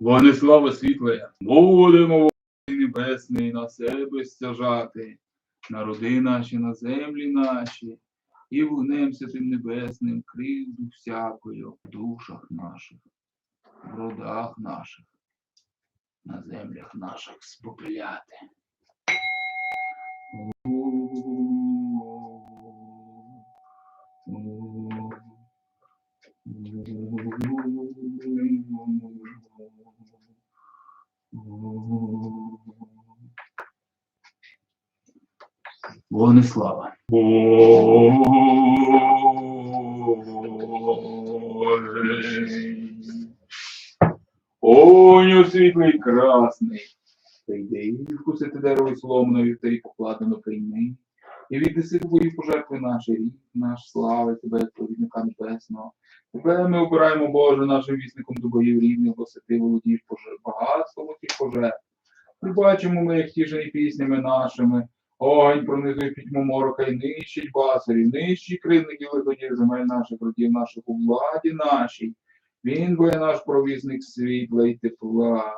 Вогнеслава світле, будемо вогни небесний на себе стяжати, народи наші на землі наші, і вогнем святим небесним кривду всякою в душах наших, в родах наших, на землях наших Вогнеслава. Оню світлий красний. Прийди вкусити дерево сломною, та й покладено прийми. І віднеси твої пожертви наші, рік наш, слави тебе, провідника небесного. Тебе ми обираємо, Боже, нашим вісником до боїв рівних, бо ти володієш багатством тих пожертв. І бачимо ми, як тішені піснями нашими, огонь пронизує пітьму морока і нищить басарів, нищить кривників лиходів земель наших родів наших у владі нашій. Він є наш провісник світла і тепла.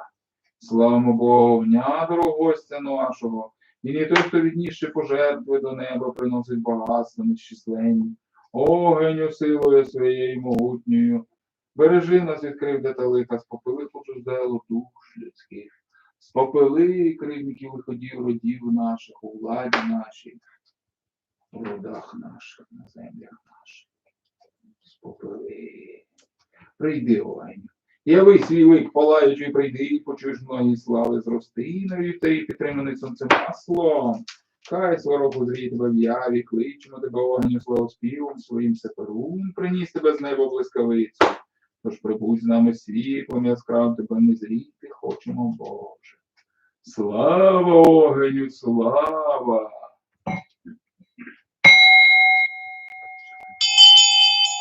Славимо Богу, вня дорогостя нашого. І не той, хто відніше пожертви до неба приносить багатство нещисленні. Огеню силою своєю могутньою. Бережи нас від кривди та лиха, спопили почуждело душ людських. Спопили кривників виходів родів наших, у владі нашій, у родах наших, на землях наших. Спопили. Прийди, Оленю. Яви свій лик, палаючий, прийди, почуєш многі слави зрости, і на вівтарі підтриманий сонцем маслом. Хай сварок узріє тебе в яві, кличемо тебе огню славоспівом своїм сеперун, приніс тебе з неба блискавицю. Тож прибудь з нами світлом яскравим тебе не зріти хочемо, Боже. Слава огню, слава!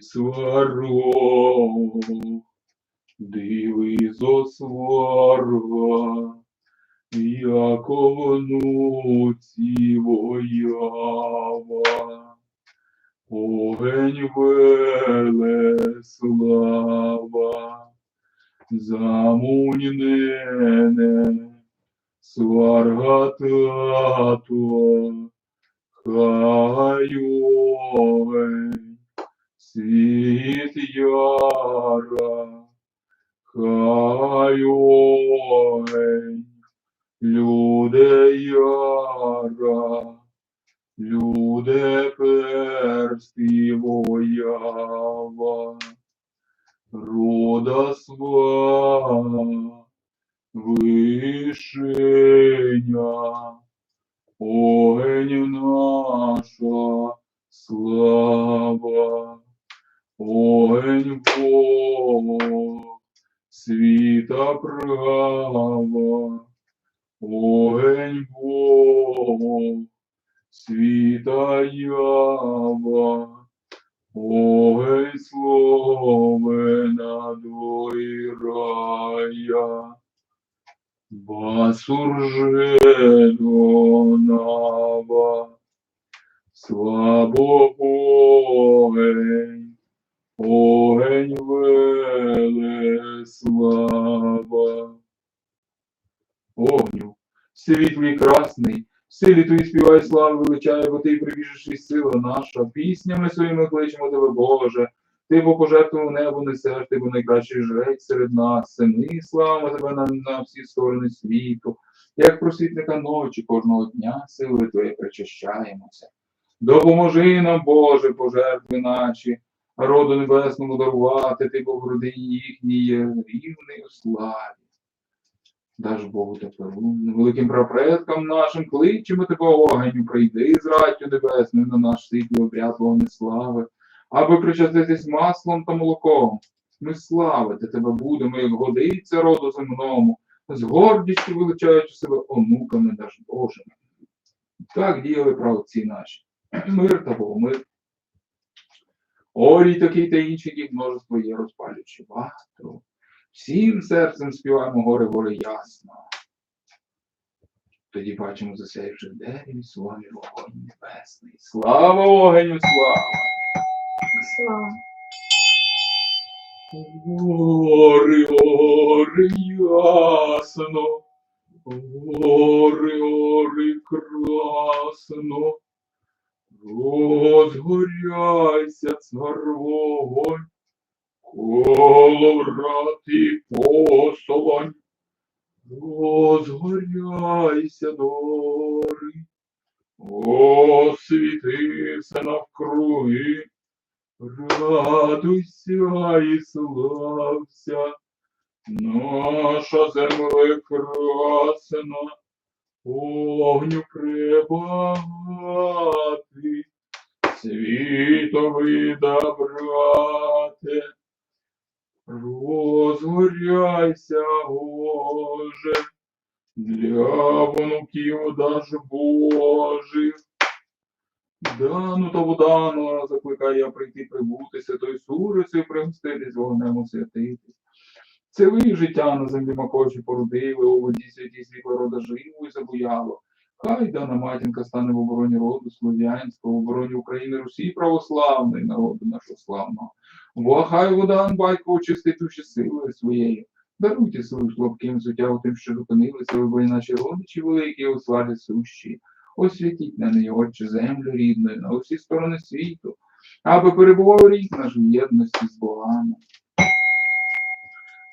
ні сварог, диви зо сварга, яко внуці воява. Огень Велеслава, замуньнене, сварга тато, хай огень, світ яра, хай огень, люди яра, Люде персті воява, рода сва, вишеня, огень наша слава, огень Бог, світа права, огень Бог, світа ява, огонь словена рая, басурженова, слабо огонь, огонь Велеслава. Огню, світлий красний, в силі твої співай слави величає, бо ти прибіжиш і сила наша. Піснями своїми кличемо тебе, Боже. Ти бо пожертву небо несеш, ти бо найкращий жрець серед нас, сини, слава тебе на, на всі сторони світу, як просвітника ночі кожного дня силою Твоєю причащаємося. Допоможи нам, Боже, пожертви наші, роду небесному дарувати, ти бо родині їхній рівний у славі. Даж Богу тепер, великим прапредкам нашим, кличемо тебе огеню, прийди з раттю небесною на наш світлий обряд вогни слави, аби причаститись маслом та молоком. Ми славити тебе будемо, як годиться роду земному, з гордістю величаючи себе онуками даже Божими. Так діяли правоці наші. Мир та Богомир. Орій такий та інший їх множество є розпалюючи ватру. Всім серцем співаємо горе горе ясно. Тоді бачимо засяявши в дереві славі вогонь небесний. Слава огню, слава! Слава. Гори, гори, ясно, гори, гори, красно, розгоряйся, цар вогонь, коло врат і посолонь, розгоряйся, дори, освітися навкруги, Радуйся і слався, наша земля красна, огню прибагати, світовий добрате, розгоряйся, Боже, для внуків даж Божих. Дану та водану закликаю я прийти прибути святою сурицею, пригоститись вогнем освятитись. Це ви життя на землі макочі породили, у воді святі світла рода живу і забуяло. Хай дана матінка стане в обороні роду слов'янського, в обороні України Русі православної народу нашого славного. Бо хай водан батько очистить душі силою своєю. Даруйте свою слабким суття тим, що зупинилися, ви бо і наші родичі великі, у славі сущі. Освятіть на неї, Отче, землю рідною, на усі сторони світу, аби перебував рік наш в єдності з Богами.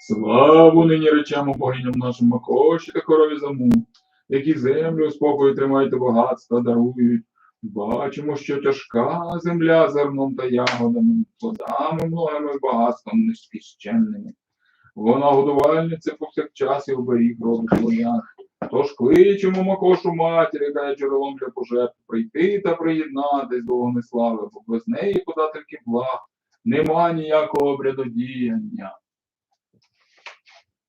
Славу нині речемо богиням нашим Макоші та корові заму, які землю спокою тримають багатства дарують. Бачимо, що тяжка земля зерном та ягодами, плодами многими багатством нескіщенними. Вона годувальниця повсякчас і оберіг роду слоян. Тож кличемо Макошу матір, яка є джерелом для пожертв, прийти та приєднатись до вогнеслави, бо без неї подательки благ нема ніякого обрядодіяння.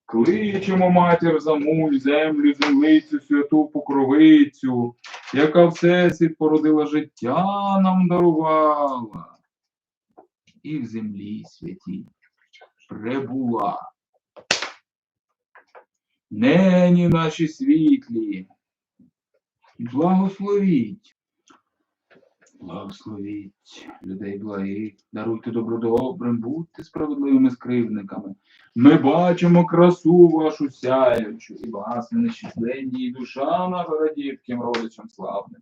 Кличемо матір замуль, землю, землицю, святу покровицю, яка всесвіт породила життя нам дарувала. І в землі святій прибула. Нені наші світлі, благословіть. Благословіть людей благих, даруйте добро добрим, будьте справедливими скривдниками. Ми бачимо красу вашу сяючу, і вас не нещасленні, і душа наша радіє таким родичам славним.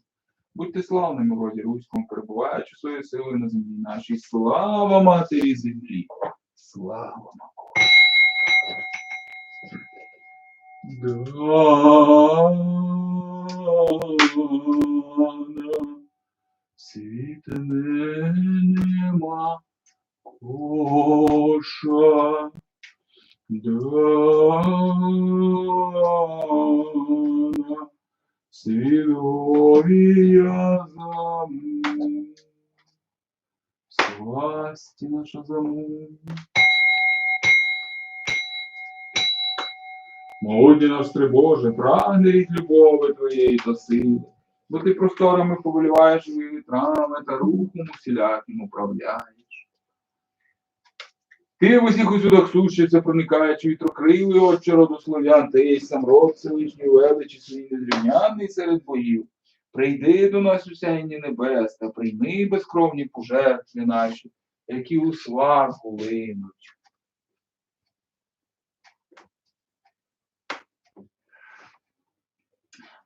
Будьте славними в роді руському, перебуваючи своєю силою на землі нашій. Слава матері землі! Слава Макоші! Дана світ нема коша. Дана свідовія заму. Сласті наша заму. Молоді наш Боже, прагне від любови Твоєї та сили, бо ти просторами повеліваєш вітрами та рухом усіляким управляєш. Ти в усіх усюдах сущиться, проникаючи вітрокрилий, отче роду ти сам род Всевишній величі свій незрівнянний серед боїв. Прийди до нас у сяйні небес та прийми безкровні пожертви наші, які у сварку линуть.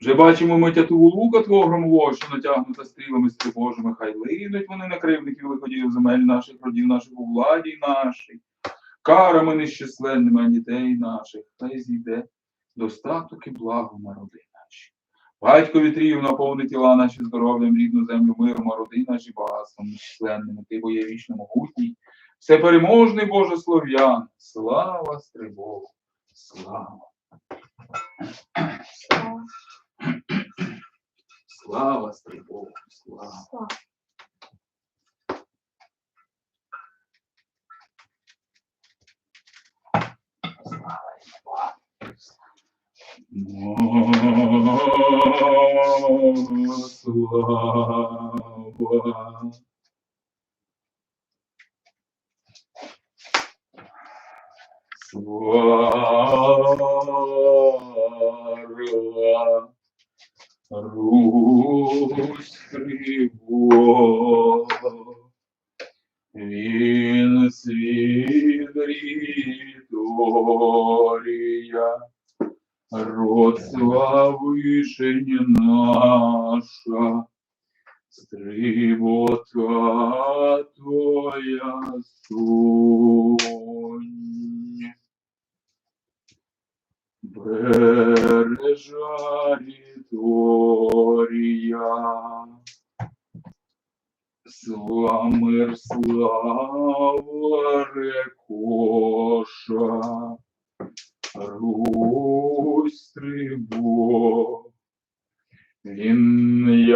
Вже бачимо ми тятиву лука твого громового, що натягнута стрілами стрибожими, хай линуть вони на кривників виходів земель наших родів наших у владі нашій, карами нещасленними, а дітей наших, хай зійде достаток і благо народи наші. Батько вітрів наповни тіла наші здоров'ям, рідну землю, миром, а роди наші багатством нещасленними, ти бо є вічно могутній, всепереможний Боже слов'ян, слава Стрибогу, слава. Слава. Слава Стрибогу, слава. Слава. Слава Богу. слава. Слава Русь Тривог. Він світ ріторія, род славишень наша, стрибота твоя сунь. Бережа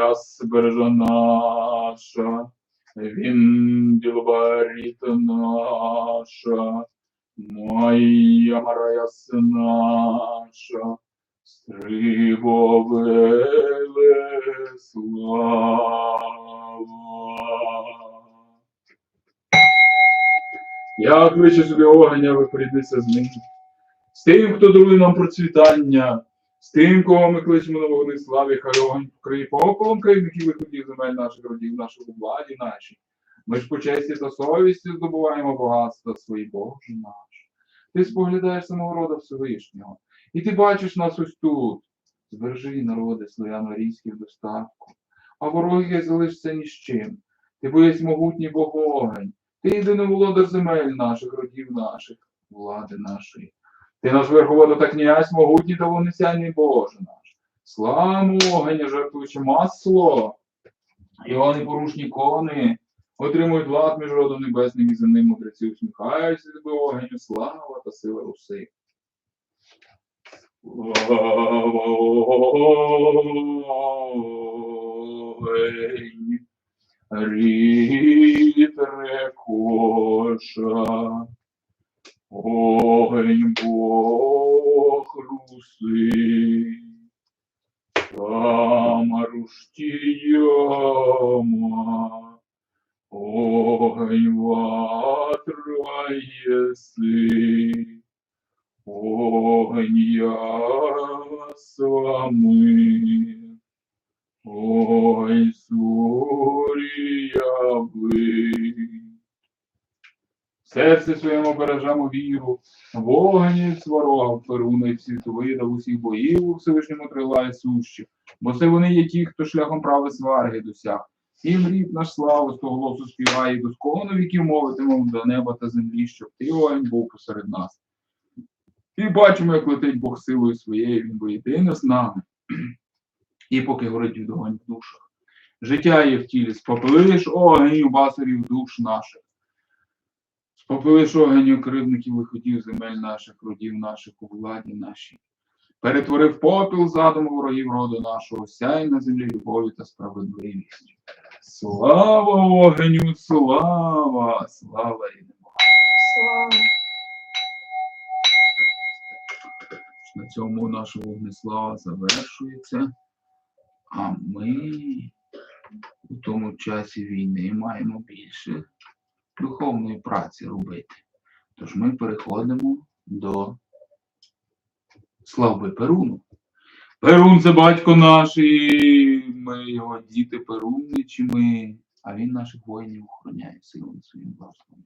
яс бережа наша, він білбаріт наша, моя мараяс наша, стрибо веле слава. Я кличу собі огня, ви прийдеться з ним. З тим, хто дарує нам процвітання, з тим, кого ми кличемо на вогни славі, хай огонь покриє поколом кривників виходів земель наших родів, наших у владі нашій. Ми ж по честі та совісті здобуваємо багатство свої Боже наш. Ти споглядаєш самого рода Всевишнього, і ти бачиш нас ось тут. Збережи народи славяно-рійські в достатку, а вороги залишся ні з чим. Ти боєць могутній Бог огонь, ти єдиний володар земель наших, родів наших, влади нашої. Ти наш верховода князь, могутній та вонесяйний Боже наш. Славу огонь, жертвуючи масло, його непорушні кони, отримують влад між родом небесним і земним мудреці, усміхаються тебе огонь, слава та сила руси. Рід рекоша, огонь Бог руси, там руштияма, огонь ватра еси, огонь ясламы, огонь сурія ви. В серці своєму бережемо віру, вогонь сварога перуна і світовида усіх боїв у Всевишньому трилає сущі, бо це вони є ті, хто шляхом прави сварги досяг. Їм рід наш славу з того голосу співає, і доскону віків мовитимемо до неба та землі, щоб ти огонь був посеред нас. І бачимо, як летить Бог силою своєю, він бо єдине з нами. І поки горить від огонь в душах. Життя є в тілі, спопилиш огонь у басарів душ наших. Спопилиш огонь у кривдників виходів земель наших, родів наших у владі нашій. Перетворив попіл задуму ворогів роду нашого, сяй на землі любові та справедливістю. Слава огню, слава, слава рідному. Слава. На цьому наша вогнеслава завершується. А ми у тому часі війни маємо більше духовної праці робити. Тож ми переходимо до слави Перуну. Перун це батько наш, і ми його діти перунничі ми, а він наших воїнів охороняє силою своїм власним.